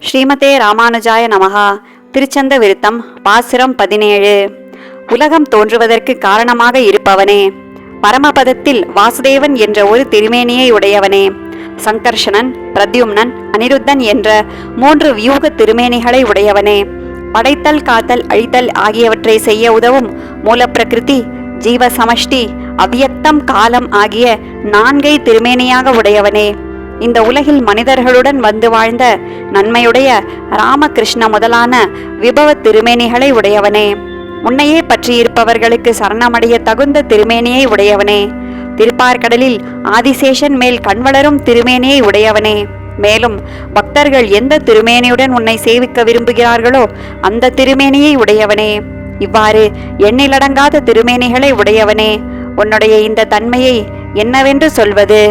ஸ்ரீமதே ராமானுஜாய நமகா திருச்சந்த விருத்தம் பாசுரம் பதினேழு. உலகம் தோன்றுவதற்கு காரணமாக இருப்பவனே. பரமபதத்தில் வாசுதேவன் என்ற ஒரு திருமேனியை உடையவனே. சங்கர்ஷணன் பிரத்யும்னன் அனிருத்தன் என்ற மூன்று வியூக திருமேனிகளை உடையவனே. படைத்தல் காத்தல் அழித்தல் ஆகியவற்றை செய்ய உதவும் மூலப்பிரகிருதி ஜீவ சமஷ்டி அவ்யக்தம் காலம் ஆகிய நான்கை திருமேனியாக உடையவனே. இந்த உலகில் மனிதர்களுடன் வந்து வாழ்ந்த நன்மையுடைய ராமகிருஷ்ண முதலான விபவ திருமேனிகளை உடையவனே. உன்னையே பற்றியிருப்பவர்களுக்கு சரணமடைய தகுந்த திருமேனியை உடையவனே. திருப்பார்கடலில் ஆதிசேஷன் மேல் கண்வளரும் திருமேனியை உடையவனே. மேலும் பக்தர்கள் எந்த திருமேனியுடன் உன்னை சேவிக்க விரும்புகிறார்களோ அந்த திருமேனியை உடையவனே. இவ்வாறு எண்ணிலடங்காத திருமேனிகளை உடையவனே. உன்னுடைய இந்த தன்மையை என்னவென்று சொல்வது?